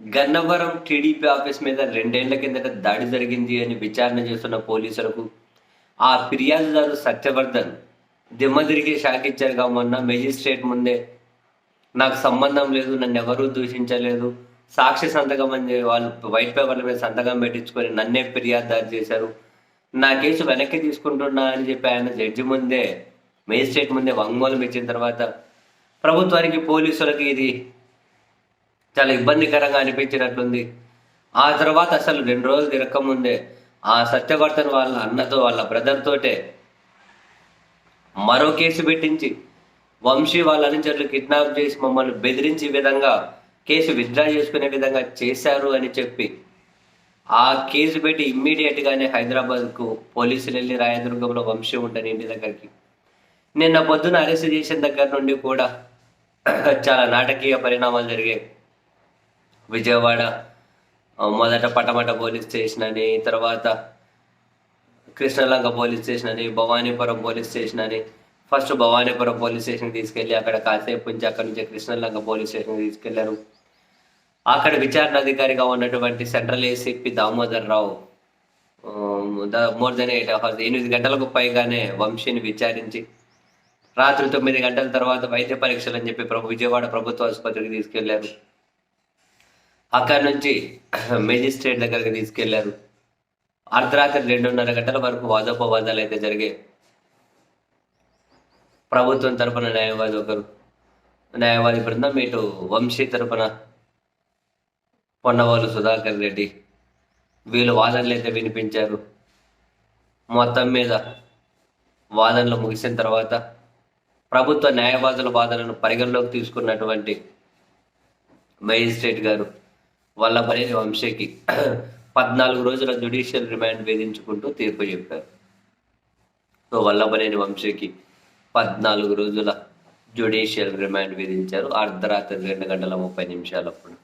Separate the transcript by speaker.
Speaker 1: Gannavaram TDP office మీద రెండేళ్ళ కిందట దాడి జరిగింది అని విచారణ చేస్తున్న పోలీసులకు ఆ ఫిర్యాదుదారు సత్యవర్ధన్ దిమ్మ తిరిగి షాక్ ఇచ్చారుగా మొన్న మెజిస్ట్రేట్ ముందే నాకు సంబంధం లేదు నన్ను ఎవరూ దూషించలేదు సాక్షి సంతకం అని వాళ్ళు వైట్ పేపర్ల మీద సంతకం పెట్టించుకొని నన్నే ఫిర్యాదుదారు చేశారు. నా కేసు వెనక్కి తీసుకుంటున్నా అని చెప్పి ఆయన జడ్జి ముందే మేజిస్ట్రేట్ ముందే వంగోలం ఇచ్చిన తర్వాత ప్రభుత్వానికి పోలీసులకి ఇది చాలా ఇబ్బందికరంగా అనిపించినట్లుంది ఆ తర్వాత అసలు రెండు రోజులు తిరగకముందే ఆ సత్యవర్ధన్ వాళ్ళ అన్నతో వాళ్ళ బ్రదర్ తోటే మరో కేసు పెట్టించి వంశీ వాళ్ళ అనుచరులు కిడ్నాప్ చేసి మమ్మల్ని బెదిరించే విధంగా కేసు విత్డ్రా చేసుకునే విధంగా చేశారు అని చెప్పి ఆ కేసు పెట్టి ఇమ్మీడియట్గానే హైదరాబాద్కు పోలీసులు వెళ్ళి రాయదుర్గంలో వంశీ ఉండని ఇంటి దగ్గరికి. నిన్న పొద్దున అరెస్ట్ చేసిన దగ్గర నుండి కూడా చాలా నాటకీయ పరిణామాలు జరిగాయి. విజయవాడ. మొదట పటమట పోలీస్ స్టేషన్ అని తర్వాత కృష్ణలంక పోలీస్ స్టేషన్ అని భవానీపురం పోలీస్ స్టేషన్ అని ఫస్ట్ భవానీపురం పోలీస్ స్టేషన్కి తీసుకెళ్ళి అక్కడ కాసేపు నుంచి అక్కడ నుంచి కృష్ణలంక పోలీస్ స్టేషన్కి తీసుకెళ్ళారు. అక్కడ విచారణ అధికారిగా ఉన్నటువంటి central ACP Damodar Rao more than eight hours ఎనిమిది గంటలకు పైగానే వంశీని విచారించి రాత్రి తొమ్మిది గంటల తర్వాత వైద్య పరీక్షలు అని చెప్పి ప్రభు విజయవాడ ప్రభుత్వ ఆసుపత్రికి తీసుకెళ్ళారు. అక్కడి నుంచి మేజిస్ట్రేట్ దగ్గరికి తీసుకెళ్ళారు. అర్ధరాత్రి రెండున్నర గంటల వరకు వాదోపవాదాలు అయితే జరిగాయి. ప్రభుత్వం తరపున న్యాయవాది ఒకరు న్యాయవాది బృందం ఇటు వంశీ తరపున పొన్నవాళ్ళు సుధాకర్ రెడ్డి వీళ్ళు వాదనలు అయితే వినిపించారు. మొత్తం మీద వాదనలు ముగిసిన తర్వాత ప్రభుత్వ న్యాయవాదుల వాదనను పరిగణలోకి తీసుకున్నటువంటి మేజిస్ట్రేట్ గారు వల్లభనేని వంశీకి పద్నాలుగు రోజుల జ్యుడిషియల్ రిమాండ్ వేధించుకుంటూ తీర్పు చెప్పారు. సో వల్లభనేని వంశీకి పద్నాలుగు రోజుల జ్యుడిషియల్ రిమాండ్ విధించారు. అర్ధరాత్రి రెండు గంటల ముప్పై నిమిషాలప్పుడు.